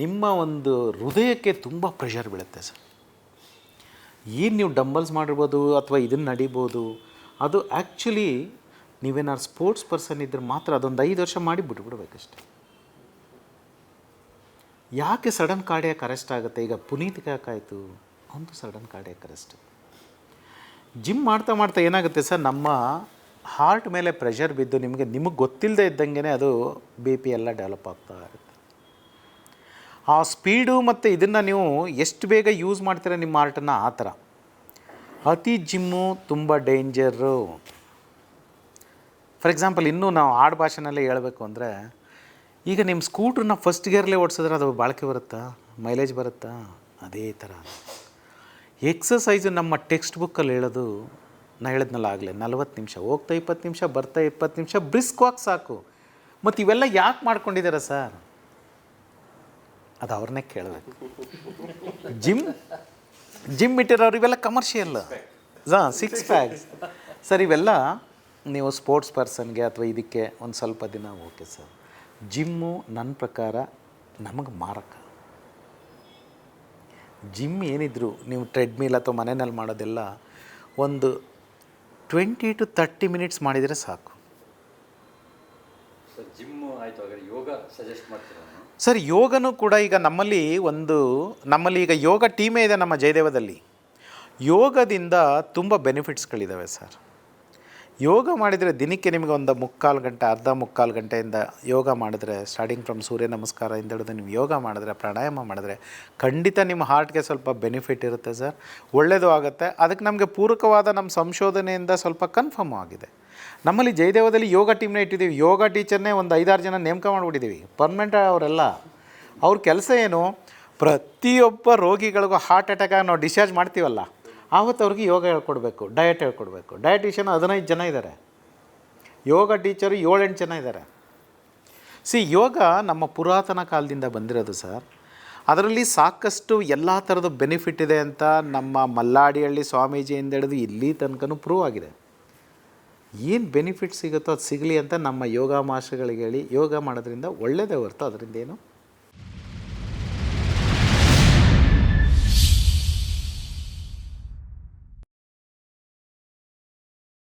ನಿಮ್ಮ ಒಂದು ಹೃದಯಕ್ಕೆ ತುಂಬ ಪ್ರೆಷರ್ ಬೀಳುತ್ತೆ ಸರ್. ಏನು ನೀವು ಡಂಬಲ್ಸ್ ಮಾಡಿರ್ಬೋದು ಅಥವಾ ಇದನ್ನು ನಡಿಬೋದು, ಅದು ಆ್ಯಕ್ಚುಲಿ ನೀವೇನಾದ್ರು ಸ್ಪೋರ್ಟ್ಸ್ ಪರ್ಸನ್ ಇದ್ದರೆ ಮಾತ್ರ ಅದೊಂದು ಐದು ವರ್ಷ ಮಾಡಿ ಬಿಟ್ಬಿಡ್ಬೇಕಷ್ಟೆ. ಯಾಕೆ ಸಡನ್ ಕಾರ್ಡಿಯಾಕ್ ಅರೆಸ್ಟ್ ಆಗುತ್ತೆ? ಈಗ ಪುನೀತ್ ಯಾಕಾಯಿತು ಒಂದು ಸಡನ್ ಕಾರ್ಡಿಯಾಕ್ ಅರೆಸ್ಟ್ ಜಿಮ್ ಮಾಡ್ತಾ ಮಾಡ್ತಾ ಏನಾಗುತ್ತೆ ಸರ್, ನಮ್ಮ ಹಾರ್ಟ್ ಮೇಲೆ ಪ್ರೆಷರ್ ಬಿದ್ದು ನಿಮಗೆ ನಿಮಗೆ ಗೊತ್ತಿಲ್ಲದೆ ಇದ್ದಂಗೆ ಅದು ಬಿ ಪಿ ಎಲ್ಲ ಡೆವಲಪ್ ಆಗ್ತಾ ಇರುತ್ತೆ. ಆ ಸ್ಪೀಡು ಮತ್ತು ಇದನ್ನು ನೀವು ಎಷ್ಟು ಬೇಗ ಯೂಸ್ ಮಾಡ್ತೀರ ನಿಮ್ಮ ಆರ್ಟನ್ನು ಆ ಥರ. ಅತಿ ಜಿಮ್ಮು ತುಂಬ ಡೇಂಜರು. ಫಾರ್ ಎಕ್ಸಾಂಪಲ್ ಇನ್ನೂ ನಾವು ಆಡು ಭಾಷೆನಲ್ಲೇ ಹೇಳಬೇಕು ಅಂದರೆ, ಈಗ ನಿಮ್ಮ ಸ್ಕೂಟ್ರನ್ನ ಫಸ್ಟ್ ಗೇರ್ಲೇ ಓಡಿಸಿದ್ರೆ ಅದು ಬಾಳಿಕೆ ಬರುತ್ತಾ? ಮೈಲೇಜ್ ಬರುತ್ತಾ? ಅದೇ ಥರ. ಎಕ್ಸಸೈಸು ನಮ್ಮ ಟೆಕ್ಸ್ಟ್ ಬುಕ್ಕಲ್ಲಿ ಹೇಳೋದು ನಾನು ಹೇಳಿದ್ನಲ್ಲ ಆಗಲೇ, ನಲ್ವತ್ತು ನಿಮಿಷ, ಹೋಗ್ತಾ ಇಪ್ಪತ್ತು ನಿಮಿಷ, ಬರ್ತಾ ಇಪ್ಪತ್ತು ನಿಮಿಷ, ಬ್ರಿಸ್ಕ್ ವಾಕ್ ಸಾಕು. ಮತ್ತು ಇವೆಲ್ಲ ಯಾಕೆ ಮಾಡ್ಕೊಂಡಿದ್ದೀರಾ ಸರ್? ಅದು ಅವ್ರನ್ನೇ ಕೇಳಬೇಕು. ಜಿಮ್ ಜಿಮ್ ಇಟ್ಟಿರೋರು ಇವೆಲ್ಲ ಕಮರ್ಷಿಯಲ್ ಹಾಂ ಸಿಕ್ಸ್ ಪ್ಯಾಕ್ಸ್ ಸರ್, ಇವೆಲ್ಲ ನೀವು ಸ್ಪೋರ್ಟ್ಸ್ ಪರ್ಸನ್ಗೆ ಅಥವಾ ಇದಕ್ಕೆ ಒಂದು ಸ್ವಲ್ಪ ದಿನ ಓಕೆ ಸರ್ ಜಿಮ್ಮು ನನ್ನ ಪ್ರಕಾರ ನಮಗೆ ಮಾರಕ. ಜಿಮ್ ಏನಿದ್ರು ನೀವು ಟ್ರೆಡ್ಮಿಲ್ ಅಥವಾ ಮನೆಯಲ್ಲಿ ಮಾಡೋದೆಲ್ಲ ಒಂದು ಟ್ವೆಂಟಿ ಟು ತರ್ಟಿ ಮಿನಿಟ್ಸ್ ಮಾಡಿದರೆ ಸಾಕು. ಯೋಗ? ಸರ್, ಯೋಗನೂ ಕೂಡ ಈಗ ನಮ್ಮಲ್ಲಿ ಒಂದು, ನಮ್ಮಲ್ಲಿ ಈಗ ಯೋಗ ಟೀಮೇ ಇದೆ ನಮ್ಮ ಜಯದೇವದಲ್ಲಿ. ಯೋಗದಿಂದ ತುಂಬ ಬೆನಿಫಿಟ್ಸ್ಗಳಿದ್ದಾವೆ ಸರ್. ಯೋಗ ಮಾಡಿದರೆ ದಿನಕ್ಕೆ ನಿಮಗೆ ಒಂದು ಮುಕ್ಕಾಲು ಗಂಟೆ, ಅರ್ಧ ಮುಕ್ಕಾಲು ಗಂಟೆಯಿಂದ ಯೋಗ ಮಾಡಿದ್ರೆ ಸ್ಟಾರ್ಟಿಂಗ್ ಫ್ರಮ್ ಸೂರ್ಯ ನಮಸ್ಕಾರದಿಂದ ಹಿಡಿದು ನೀವು ಯೋಗ ಮಾಡಿದ್ರೆ, ಪ್ರಾಣಾಯಾಮ ಮಾಡಿದ್ರೆ, ಖಂಡಿತ ನಿಮ್ಮ ಹಾರ್ಟ್ಗೆ ಸ್ವಲ್ಪ ಬೆನಿಫಿಟ್ ಇರುತ್ತೆ ಸರ್. ಒಳ್ಳೆಯದು ಆಗುತ್ತೆ. ಅದಕ್ಕೆ ನಮಗೆ ಪೂರಕವಾದ ನಮ್ಮ ಸಂಶೋಧನೆಯಿಂದ ಸ್ವಲ್ಪ ಕನ್ಫರ್ಮ್ ಆಗಿದೆ. ನಮ್ಮಲ್ಲಿ ಜಯದೇವದಲ್ಲಿ ಯೋಗ ಟೀಮ್ನ ಇಟ್ಟಿದ್ದೀವಿ. ಯೋಗ ಟೀಚರ್ನೇ ಒಂದು ಐದಾರು ಜನ ನೇಮಕ ಮಾಡಿಬಿಟ್ಟಿದ್ದೀವಿ. ಪರ್ಮನೆಂಟ್ ಅವರೆಲ್ಲ. ಅವ್ರ ಕೆಲಸ ಏನು? ಪ್ರತಿಯೊಬ್ಬ ರೋಗಿಗಳಿಗೂ ಹಾರ್ಟ್ ಅಟ್ಯಾಕ್ ನಾವು ಡಿಸ್ಚಾರ್ಜ್ ಮಾಡ್ತೀವಲ್ಲ, ಆವತ್ತು ಅವ್ರಿಗೆ ಯೋಗ ಹೇಳ್ಕೊಡ್ಬೇಕು ಡಯಟ್ ಹೇಳ್ಕೊಡ್ಬೇಕು. ಡಯಟಿಷಿಯನ್ ಹದಿನೈದು ಜನ ಇದ್ದಾರೆ ಯೋಗ ಟೀಚರು ಏಳೆಂಟು ಜನ ಇದ್ದಾರೆ ಸಿ ಯೋಗ ನಮ್ಮ ಪುರಾತನ ಕಾಲದಿಂದ ಬಂದಿರೋದು ಸರ್. ಅದರಲ್ಲಿ ಸಾಕಷ್ಟು ಎಲ್ಲ ಥರದ ಬೆನಿಫಿಟ್ ಇದೆ ಅಂತ ನಮ್ಮ ಮಲ್ಲಾಡಿಹಳ್ಳಿ ಸ್ವಾಮೀಜಿಯಿಂದ ಹಿಡಿದು ಇಲ್ಲಿ ತನಕನೂ ಪ್ರೂವ್ ಆಗಿದೆ. ಏನು ಬೆನಿಫಿಟ್ ಸಿಗುತ್ತೋ ಅದು ಸಿಗಲಿ ಅಂತ ನಮ್ಮ ಯೋಗ ಮಾಸ್ಟರ್ಗಳಿಗೆ ಹೇಳಿ ಯೋಗ ಮಾಡೋದ್ರಿಂದ ಒಳ್ಳೆಯದೇ ಹೊರ್ತು ಅದರಿಂದ ಏನು